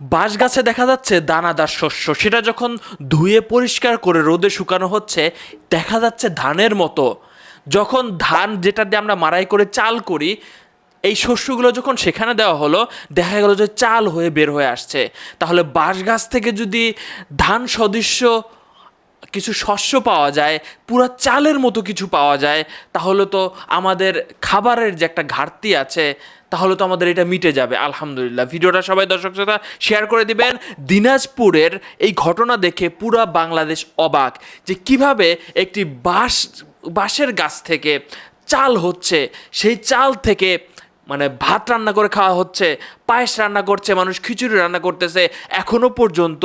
বাঁশ গাছে দেখা যাচ্ছে দানাদার শস্য। সেটা যখন ধুয়ে পরিষ্কার করে রোদে শুকানো হচ্ছে, দেখা যাচ্ছে ধানের মতো। যখন ধান যেটা দিয়ে আমরা মারাই করে চাল করি, এই শস্যগুলো যখন সেখানে দেওয়া হলো, দেখা গেল যে চাল হয়ে বের হয়ে আসছে। তাহলে বাঁশ গাছ থেকে যদি ধান সদৃশ্য কিছু শস্য পাওয়া যায়, পুরা চালের মতো কিছু পাওয়া যায়, তাহলে তো আমাদের খাবারের যে একটা ঘাটতি আছে, তাহলে তো আমাদের এটা মিটে যাবে। আলহামদুলিল্লাহ। ভিডিওটা সবাই দর্শক শ্রোতা শেয়ার করে দিবেন। দিনাজপুরের এই ঘটনা দেখে পুরা বাংলাদেশ অবাক যে কীভাবে একটি বাঁশ, বাঁশের গাছ থেকে চাল হচ্ছে, সেই চাল থেকে মানে ভাত রান্না করে খাওয়া হচ্ছে, পায়েস রান্না করছে, মানুষ খিচুড়ি রান্না করতেছে। এখনও পর্যন্ত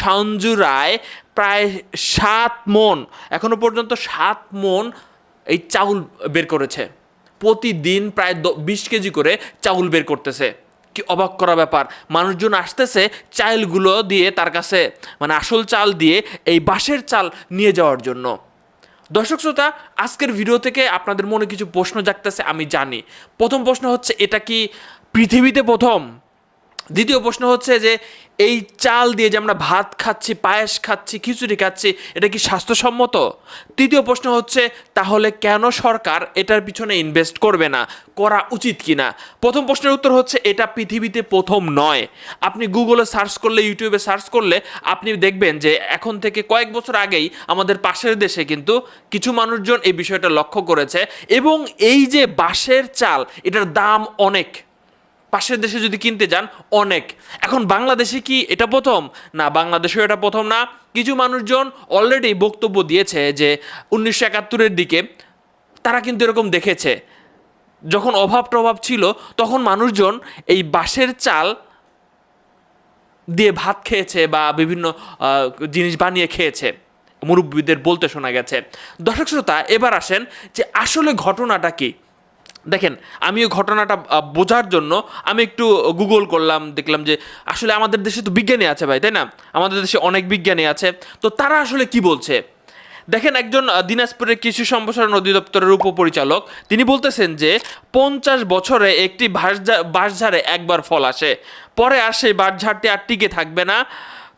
সঞ্জু রায় প্রায় সাত মন, এখনও পর্যন্ত সাত মন এই চাউল বের করেছে। প্রতিদিন প্রায় বিশ কেজি করে চাউল বের করতেছে। কি অবাক করা ব্যাপার, মানুষজন আসতেছে চাইলগুলো দিয়ে তার কাছে মানে আসল চাল দিয়ে এই বাঁশের চাল নিয়ে যাওয়ার জন্য। দর্শক শ্রোতা, আজকের ভিডিও থেকে আপনাদের মনে কিছু প্রশ্ন জাগতেছে, আমি জানি। প্রথম প্রশ্ন হচ্ছে, এটা কি পৃথিবীতে প্রথম? দ্বিতীয় প্রশ্ন হচ্ছে যে, এই চাল দিয়ে যে আমরা ভাত খাচ্ছি, পায়েস খাচ্ছি, খিচুড়ি খাচ্ছি, এটা কি স্বাস্থ্যসম্মত? তৃতীয় প্রশ্ন হচ্ছে, তাহলে কেন সরকার এটার পিছনে ইনভেস্ট করবে না? করা উচিত কি না প্রথম প্রশ্নের উত্তর হচ্ছে, এটা পৃথিবীতে প্রথম নয়। আপনি গুগলে সার্চ করলে ইউটিউবে সার্চ করলে, আপনি দেখবেন যে, এখন থেকে কয়েক বছর আগেই আমাদের পাশের দেশে কিন্তু কিছু মানুষজন এই বিষয়টা লক্ষ্য করেছে এবং এই যে বাঁশের চাল, এটার দাম অনেক। পাশের দেশে যদি কিনতে যান, অনেক। এখন বাংলাদেশে কি এটা প্রথম? না, বাংলাদেশেও এটা প্রথম না। কিছু মানুষজন অলরেডি বক্তব্য দিয়েছে যে উনিশশো একাত্তরের দিকে তারা কিন্তু এরকম দেখেছে। যখন অভাব টভাব ছিল, তখন মানুষজন এই বাঁশের চাল দিয়ে ভাত খেয়েছে বা বিভিন্ন জিনিস বানিয়ে খেয়েছে। মুরব্বীদের বলতে শোনা গেছে। দর্শক শ্রোতা এবার আসেন যে আসলে ঘটনাটা কি? দেখেন, আমিও ঘটনাটা বোঝার জন্য আমি একটু গুগল করলাম, দেখলাম যে আসলে আমাদের দেশে তো বিজ্ঞানী আছে ভাই, তাই না? আমাদের দেশে অনেক বিজ্ঞানী আছে। তো তারা আসলে কি বলছে? দেখেন, একজন দিনাজপুরের কৃষি সম্প্রসারণ অধিদপ্তরের উপপরিচালক, তিনি বলতেছেন যে পঞ্চাশ বছরে একটি বাঁশঝা- বাঁশঝাড়ে একবার ফল আসে। পরে আর সেই বাঁশঝাড়টি আর টিকে থাকবে না।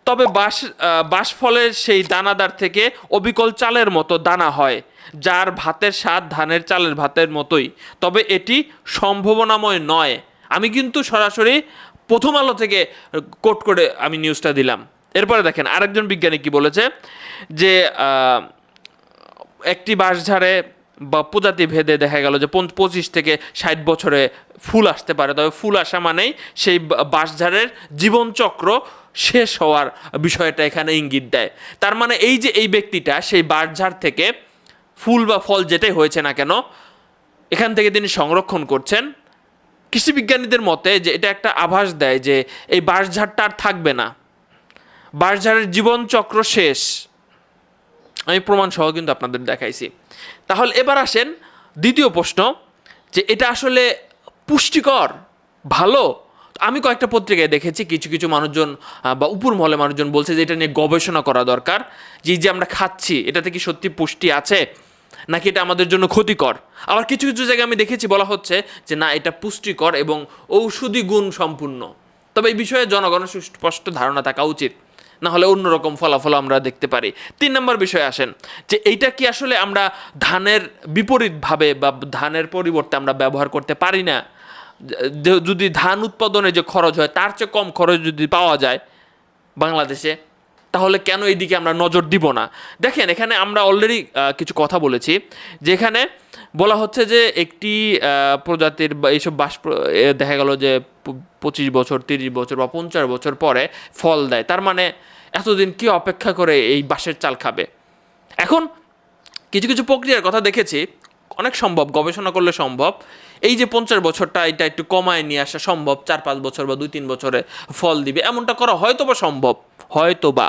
তবে বাঁশ আহ, বাঁশফলের সেই দানাদার থেকে অবিকল চালের মতো দানা হয় যার ভাতের স্বাদ ধানের চালের ভাতের মতোই। তবে এটি সম্ভাবনাময় নয়। আমি কিন্তু সরাসরি প্রথম আলো থেকে কোট করে আমি নিউজটা দিলাম। এরপরে দেখেন আরেকজন বিজ্ঞানী কি বলেছে যে একটি বাঁশঝাড়ে বা প্রজাতি ভেদে দেখা গেল যে পঁচিশ থেকে ষাট বছরে ফুল আসতে পারে। তবে ফুল আসা মানেই সেই বাঁশঝাড়ের জীবনচক্র শেষ হওয়ার বিষয়টা এখানে ইঙ্গিত দেয়। তার মানে এই যে এই ব্যক্তিটা, সেই বাঁশঝাড় থেকে ফুল বা ফল যেটাই হয়েছে না কেন, এখান থেকে তিনি সংরক্ষণ করছেন। কৃষিবিজ্ঞানীদের মতে যে এটা একটা আভাস দেয় যে এই বাঁশঝাড়টা আর থাকবে না। বাঁশঝাড়ের জীবনচক্র শেষ। আমি প্রমাণ সহ কিন্তু আপনাদের দেখাইছি। তাহলে এবার আসেন দ্বিতীয় প্রশ্ন যে এটা আসলে পুষ্টিকর, ভালো আমি কয়েকটা পত্রিকায় দেখেছি, কিছু কিছু মানুষজন বা উপর মহলে মানুষজন বলছে যে এটা নিয়ে গবেষণা করা দরকার। যে যে আমরা খাচ্ছি, এটাতে কি সত্যি পুষ্টি আছে? নাকি এটা আমাদের জন্য ক্ষতিকর? আবার কিছু কিছু জায়গায় আমি দেখেছি বলা হচ্ছে যে না, এটা পুষ্টিকর এবং ঔষধি গুণ সম্পূর্ণ। তবে এই বিষয়ে জনগণের সুস্পষ্ট ধারণা থাকা উচিত। না হলে অন্যরকম ফলাফল আমরা দেখতে পারি। তিন নম্বর বিষয়ে আসেন, যে এইটা কি আসলে আমরা ধানের বিপরীতভাবে বা ধানের পরিবর্তে আমরা ব্যবহার করতে পারি না? যদি ধান উৎপাদনে যে খরচ হয়, তার চেয়ে কম খরচ যদি পাওয়া যায় বাংলাদেশে, তাহলে কেন এইদিকে আমরা নজর দিব না? দেখেন, এখানে আমরা অলরেডি কিছু কথা বলেছি, যেখানে বলা হচ্ছে যে একটি প্রজাতির বা, এইসব বাস দেখা গেল যে পঁচিশ বছর, তিরিশ বছর বা পঞ্চাশ বছর পরে ফল দেয়, তার মানে এতদিন কি অপেক্ষা করে এই বাঁশের চাল খাবে? এখন কিছু কিছু প্রক্রিয়ার কথা দেখেছি, অনেক সম্ভব, গবেষণা করলে সম্ভব। এই যে পঞ্চাশ বছরটা এটা একটু কমায় নিয়ে আসা সম্ভব, চার পাঁচ বছর বা দুই তিন বছরে ফল দিবে। এমনটা করা হয়তো বা সম্ভব হয়তো বা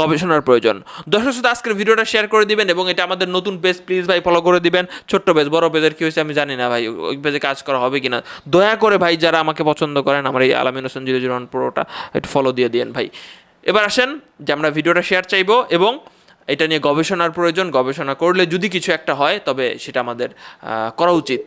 গবেষণার প্রয়োজন। দর্শক শ্রোতা, আজকের ভিডিওটা শেয়ার করে দিবেন এবং এটা আমাদের নতুন পেজ প্লিজ ভাই ফলো করে দিবেন। ছোট্ট পেজ বড় পেজের কী হয়েছে আমি জানি না ভাই, ওই পেজে কাজ করা হবে কিনা। দয়া করে ভাই, যারা আমাকে পছন্দ করেন, আমার এই Alamin Hossain zero zero one প্রোটা একটু ফলো দিয়ে দিন ভাই। এবার আসেন, যে আমরা ভিডিওটা শেয়ার চাইব এবং এটা নিয়ে গবেষণার প্রয়োজন, গবেষণা করলে যদি কিছু একটা হয়, তবে সেটা আমাদের করা উচিত।